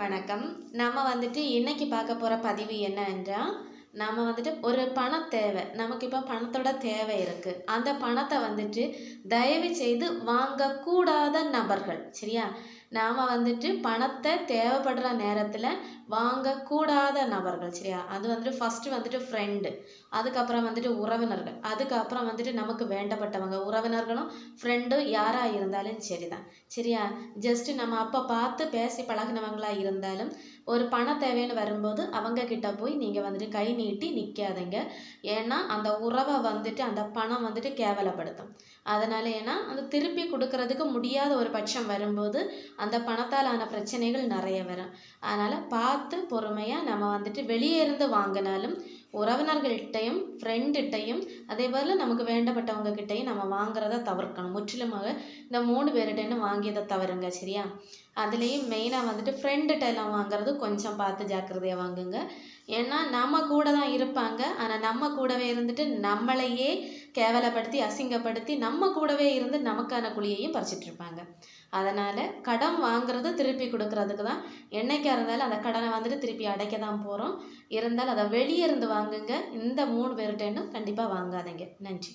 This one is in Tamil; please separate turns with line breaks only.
வணக்கம். நம்ம வந்துட்டு இன்னைக்கு பார்க்க போகிற பதிவு என்ன என்றால் நம்ம வந்துட்டு ஒரு பண தேவை. நமக்கு இப்போ பணத்தோட தேவை இருக்குது அந்த பணத்தை வந்துட்டு தயவு செய்து வாங்கக்கூடாத நபர்கள் சரியா? நாம் வந்துட்டு பணத்தை தேவைப்படுற நேரத்தில் வாங்கக்கூடாத நபர்கள் சரியா? அது வந்துட்டு ஃபஸ்ட்டு வந்துட்டு ஃப்ரெண்டு அதுக்கப்புறம் வந்துட்டு உறவினர்கள் அதுக்கப்புறம் வந்துட்டு நமக்கு வேண்டப்பட்டவங்க உறவினர்களும் ஃப்ரெண்டும் யாராக இருந்தாலும் சரிதான் சரியா? ஜஸ்ட்டு நம்ம அப்போ பார்த்து பேசி பழகினவங்களாக இருந்தாலும் ஒரு பண தேவைன்னு வரும்போது அவங்க கிட்ட போய் நீங்கள் வந்துட்டு கை நீட்டி நிற்காதீங்க ஏன்னா அந்த உறவை வந்துட்டு அந்த பணம் வந்துட்டு கேவலப்படுத்தும். அதனால ஏன்னா அந்த திருப்பி கொடுக்கறதுக்கு முடியாத ஒரு பட்சம் வரும்போது அந்த பணத்தாலான பிரச்சனைகள் நிறைய வரும். அதனால் பார்த்து பொறுமையாக நம்ம வந்துட்டு வெளியே இருந்து வாங்கினாலும் உறவினர்கள்கிட்டையும் ஃப்ரெண்டுகிட்டையும் அதே போல் நமக்கு வேண்டப்பட்டவங்க கிட்டையும் நம்ம வாங்குறத தவிர்க்கணும். முற்றிலுமாக இந்த மூணு பேர்கிட்டேன்னு வாங்கியதை தவறுங்க சரியா? அதுலேயும் மெயினாக வந்துட்டு ஃப்ரெண்டுகிட்ட எல்லாம் வாங்குறது கொஞ்சம் பார்த்து ஜாக்கிரதையாக வாங்குங்க. ஏன்னா நம்ம கூட தான் இருப்பாங்க. ஆனால் நம்ம கூடவே இருந்துட்டு நம்மளையே கேவலப்படுத்தி அசிங்கப்படுத்தி நம்ம கூடவே இருந்து நமக்கான குழியையும் பறிச்சிட்டு இருப்பாங்க அதனால் கடன் வாங்குறது திருப்பி கொடுக்கறதுக்கு தான். என்னைக்கா இருந்தாலும் அந்த கடனை வந்துட்டு திருப்பி அடைக்க தான் போகிறோம் இருந்தாலும் அதை வெளியே இருந்து வாங்குங்க. இந்த மூணு பேர்கிட்டேன்னு கண்டிப்பாக வாங்காதீங்க. நன்றி.